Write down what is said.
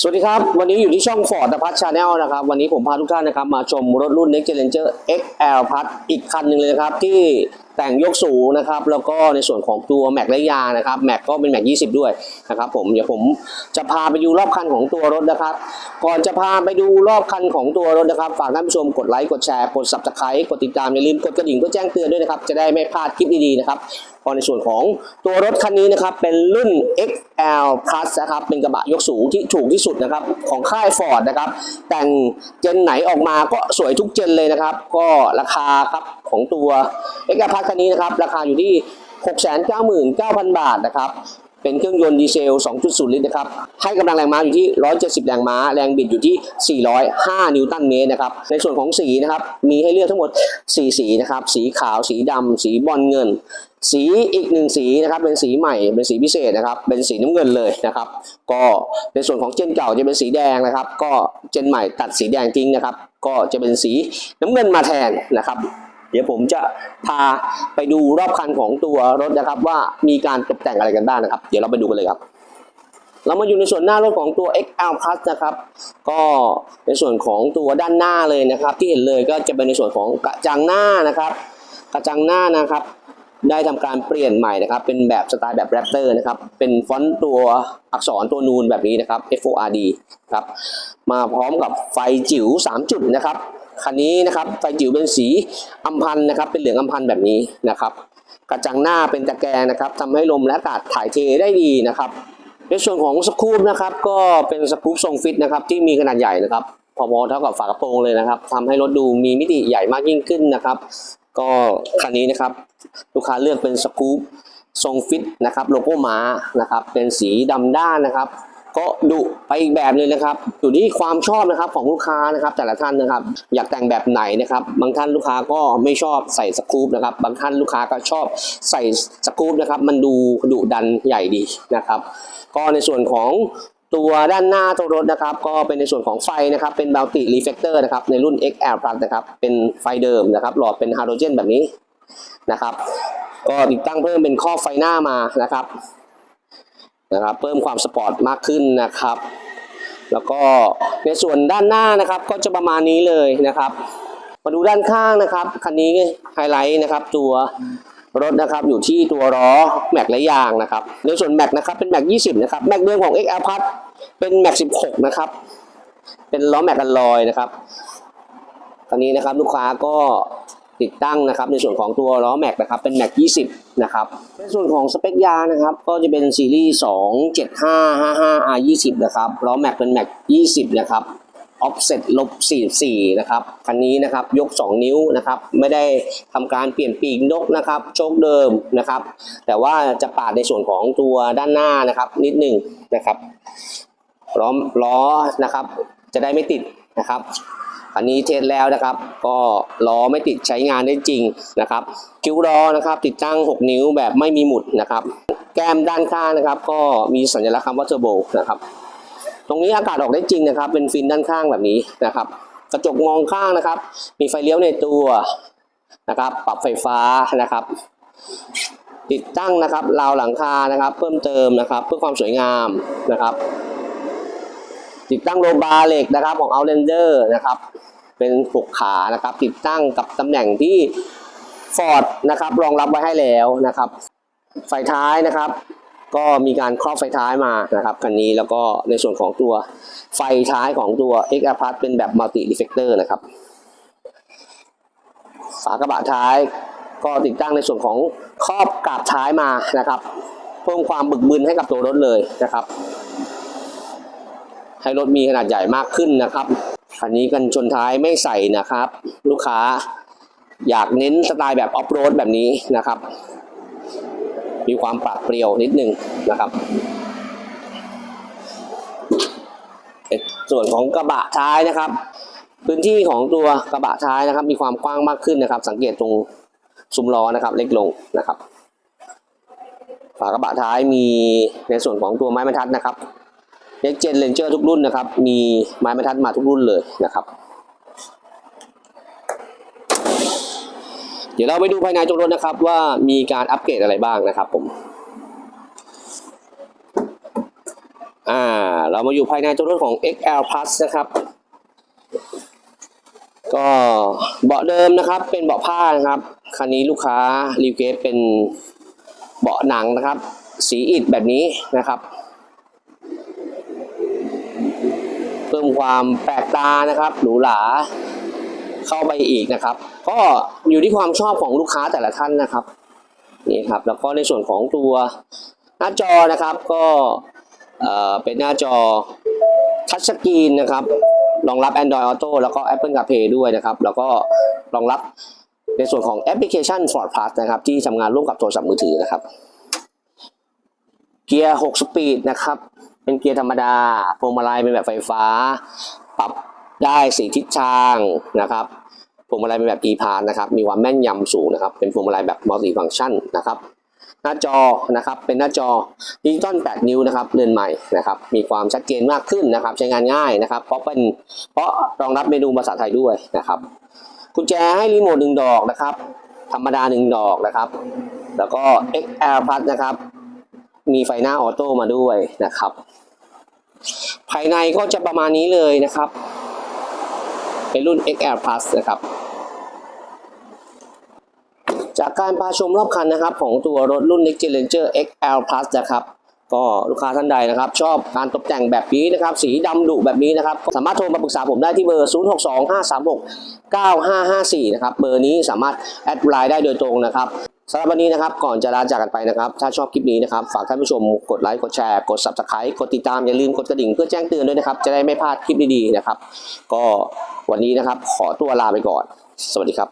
สวัสดีครับ วันนี้อยู่ที่ช่อง Ford พัทชาแนลนะครับ วันนี้ผมพาทุกท่านนะครับ มาชมรถรุ่น Next Challenger XL พัทอีกคันหนึ่งเลยนะครับ ที่ แต่งยกสูงนะครับ แล้วก็ในส่วนของตัวแม็กและยานะครับแม็กก็เป็นแม็ก20 ด้วยนะครับผมเดี๋ยวผมจะพาไปดูรอบคันของตัวรถนะครับ ก่อนจะพาไปดูรอบคันของตัวรถนะครับ ฝากท่านผู้ชมกดไลค์กดแชร์กด subscribe กดติดตามอย่าลืมกดกระดิ่งเพื่อแจ้งเตือนด้วยนะครับ จะได้ไม่พลาดคลิปดีๆนะครับก็ในส่วนของตัวรถคันนี้นะครับเป็นรุ่น XL Plus นะครับเป็นกระบะยกสูงที่ถูกที่สุดนะครับของค่าย Ford นะครับแต่งเจนไหนออกมาก็สวยทุกเจนเลยนะครับ ก็ราคาครับของตัว XL Plus คันนี้นะครับราคาอยู่ที่ 699,000 บาทนะครับเป็นเครื่องยนต์ดีเซล 2.0 ลิตรนะครับ ให้กำลังแรงม้าอยู่ที่ 170 แรงม้า แรงบิดอยู่ที่ 405 นิวตันเมตรนะครับ ในส่วนของสีนะครับ มีให้เลือกทั้งหมด 4 สีนะครับ สีขาว สีดำ สีบอลเงิน สีอีกหนึ่งสีนะครับ เป็นสีใหม่ เป็นสีพิเศษนะครับ เป็นสีน้ำเงินเลยนะครับ ก็ในส่วนของเจนเก่าจะเป็นสีแดงนะครับ ก็เจนใหม่ตัดสีแดงทิ้งนะครับ ก็จะเป็นสีน้ำเงินมาแทนนะครับ เดี๋ยวผมจะพาไปดูรอบคันของตัวรถนะครับ ว่ามีการตกแต่งอะไรกันบ้างนะครับ เดี๋ยวเราไปดูกันเลยครับ เรามาอยู่ในส่วนหน้ารถของตัว XL Plus นะครับ ก็ในส่วนของตัวด้านหน้าเลยนะครับ ที่เห็นเลยก็จะเป็นในส่วนของกระจังหน้านะครับ กระจังหน้านะครับ ได้ทำการเปลี่ยนใหม่นะครับ เป็นแบบสไตล์แบบแรปเตอร์นะครับ เป็นฟอนต์ตัวอักษรตัวนูนแบบนี้นะครับ FORD ครับมาพร้อมกับไฟจิ๋ว 3 จุดนะครับ คันนี้นะครับไฟจิ๋วเป็นสีอัมพันนะครับ เป็นเหลืองอัมพันแบบนี้นะครับ กระจังหน้าเป็นตะแกรงนะครับทำให้ลมและอากาศถ่ายเทได้ดีนะครับ ในส่วนของสกรูปนะครับ ก็เป็นสกรูปทรงฟิตนะครับ ที่มีขนาดใหญ่นะครับ พอๆเท่ากับฝากระโปรงเลยนะครับทำให้รถดูมีมิติใหญ่มากยิ่งขึ้นนะครับ ก็คันนี้นะครับ ลูกค้าเลือกเป็นสกรูปทรงฟิตนะครับ โลโก้ม้านะครับ เป็นสีดำด้านนะครับ ก็ดุไปอีกแบบเลยนะครับอยู่ที่ความชอบนะครับของลูกค้านะครับ แต่ละท่านนะครับ อยากแต่งแบบไหนนะครับ บางท่านลูกค้าก็ไม่ชอบใส่สกรูปนะครับ บางท่านลูกค้าก็ชอบใส่สกรูปนะครับ มันดูดุดันใหญ่ดีนะครับ ก็ในส่วนของตัวด้านหน้าตัวรถนะครับ ก็เป็นในส่วนของไฟนะครับ เป็น multi reflector นะครับ ในรุ่น XL Plus นะครับ เป็นไฟเดิมนะครับ หลอดเป็นฮาโลเจนแบบนี้นะครับ ก็ติดตั้งเพิ่มเป็นข้อบไฟหน้ามานะครับ นะครับเพิ่มความสปอร์ตมากขึ้นนะครับ แล้วก็ในส่วนด้านหน้านะครับก็จะประมาณนี้เลยนะครับ มาดูด้านข้างนะครับคันนี้ไฮไลท์นะครับตัวรถนะครับอยู่ที่ตัวล้อแม็กและยางนะครับในส่วนแม็กนะครับเป็นแม็ก20นะครับแม็กเดิมของ XL Plus เป็นแม็ก16นะครับเป็นล้อแม็กกันลอยนะครับคันนี้นะครับลูกค้าก็ ติดตั้งนะครับ ในส่วนของตัวล้อแม็กนะครับเป็นแม็ก20 นะครับในส่วนของสเปคยานะครับ ก็จะเป็นซีรีส์27555 R20 นะครับล้อแม็กเป็นแม็ก20 นะครับ offset ลบ44นะครับคันนี้นะครับยก 2 นิ้วนะครับไม่ได้ทำการเปลี่ยนปีกนกนะครับโชคเดิมนะครับ แต่ว่าจะปาดในส่วนของตัวด้านหน้านะครับ นิดหนึ่งนะครับล้อล้อนะครับ จะได้ไม่ติดนะครับ อันนี้เทสแล้วนะครับ ก็ล้อไม่ติดใช้งานได้จริงนะครับ คิ้วล้อนะครับติดตั้ง 6 นิ้วแบบไม่มีหมุดนะครับ แก้มด้านข้างนะครับ ก็มีสัญลักษณ์คำว่าเทอร์โบนะครับ ตรงนี้อากาศออกได้จริงนะครับ เป็นฟินด้านข้างแบบนี้นะครับ กระจกมองข้างนะครับ มีไฟเลี้ยวในตัวนะครับ ปรับไฟฟ้านะครับติดตั้งนะครับราวหลังคานะครับ เพิ่มเติมนะครับ เพื่อความสวยงามนะครับ ติดตั้งโลบาร์เหล็กนะครับของ Outlander นะครับเป็นหกขานะครับ ติดตั้งกับตำแหน่งที่ Ford นะครับรองรับไว้ให้แล้วนะครับไฟท้ายนะครับ ก็มีการครอบไฟท้ายมานะครับคันนี้แล้วก็ในส่วนของตัวไฟท้ายของตัว X a p a r t เป็นแบบ multi reflector นะครับ ฝากระบะท้ายก็ติดตั้งในส่วนของครอบกาบท้ายมานะครับ เพิ่มความบึกบึนให้กับตัวรถเลยนะครับ ให้รถมีขนาดใหญ่มากขึ้นนะครับคันนี้กันชนท้ายไม่ใส่นะครับ ลูกค้าอยากเน้นสไตล์แบบออฟโรดแบบนี้นะครับ มีความปราดเปรียวนิดนึงนะครับ ส่วนของกระบะท้ายนะครับ พื้นที่ของตัวกระบะท้ายนะครับ มีความกว้างมากขึ้นนะครับ สังเกตตรงซุ้มล้อนะครับ เล็กลงนะครับ ฝากระบะท้ายมีในส่วนของตัวไม้บรรทัดนะครับ เน็กเจนเลนเจอร์ทุกรุ่นนะครับ มีไม้บรรทัดมาทุกรุ่นเลยนะครับ เดี๋ยวเราไปดูภายในตัวรถนะครับว่ามีการอัปเกรดอะไรบ้างนะครับผมอ่าเรามาอยู่ภายในตัวรถของ XL Plus นะครับก็เบาะเดิมนะครับเป็นเบาะผ้านะครับคันนี้ลูกค้ารีเควสเป็นเบาะหนังนะครับ สีอิฐแบบนี้นะครับ เพิ่ม ความแปลกตานะครับ หรูหราเข้าไปอีกนะครับ ก็อยู่ที่ความชอบของลูกค้าแต่ละท่านนะครับนี่ครับ แล้วก็ในส่วนของตัวหน้าจอนะครับก็เอ่อเป็นหน้าจอทัชสกรีนนะครับรองรับ Android Auto แล้วก็ Apple CarPlay ด้วยนะครับ แล้วก็รองรับในส่วนของแอปพลิเคชัน Ford Plus นะครับ ที่ทำงานร่วมกับโทรศัพท์มือถือนะครับ เกียร์ 6 สปีดนะครับ เป็นเกียร์ธรรมดาพวงมาลัยเป็นแบบไฟฟ้า ปรับได้สีทิศทางนะครับพวงมาลัยเป็นแบบ e p a s นะครับ มีความแม่นยำสูงนะครับ เป็นพวงมาลัยแบบ multi function นะครับ หน้าจอนะครับเป็นหน้าจอดิจิตอล8 นิ้วนะครับเรือนใหม่นะครับ มีความชัดเจนมากขึ้นนะครับ ใช้งานง่ายนะครับ เพราะเป็นเพราะรองรับเมนูภาษาไทยด้วยนะครับกุญแจให้รีโมทหนึ่งดอกนะครับ ธรรมดาหนึ่งดอกนะครับ แล้วก็ XL Plus นะครับ มีไฟหน้าออโต้มาด้วยนะครับ ภายในก็จะประมาณนี้เลยนะครับ เป็นรุ่น XL Plus นะครับ จากการพาชมรอบคันนะครับ ของตัวรถรุ่น Next Gen Ranger XL Plus นะครับ ก็ลูกค้าท่านใดนะครับ ชอบการตกแต่งแบบนี้นะครับ สีดำดุแบบนี้นะครับ สามารถโทรมาปรึกษาผมได้ที่เบอร์ 0625369554 นะครับ เบอร์นี้สามารถแอดไลน์ได้โดยตรงนะครับสำหรับวันนี้นะครับ ก่อนจะลาจากกันไปนะครับ ถ้าชอบคลิปนี้นะครับ ฝากท่านผู้ชมกดไลค์ กดแชร์ กด Subscribe กดติดตาม อย่าลืมกดกระดิ่งเพื่อแจ้งเตือนด้วยนะครับ จะได้ไม่พลาดคลิปดีๆนะครับ ก็วันนี้นะครับ ขอตัวลาไปก่อน สวัสดีครับ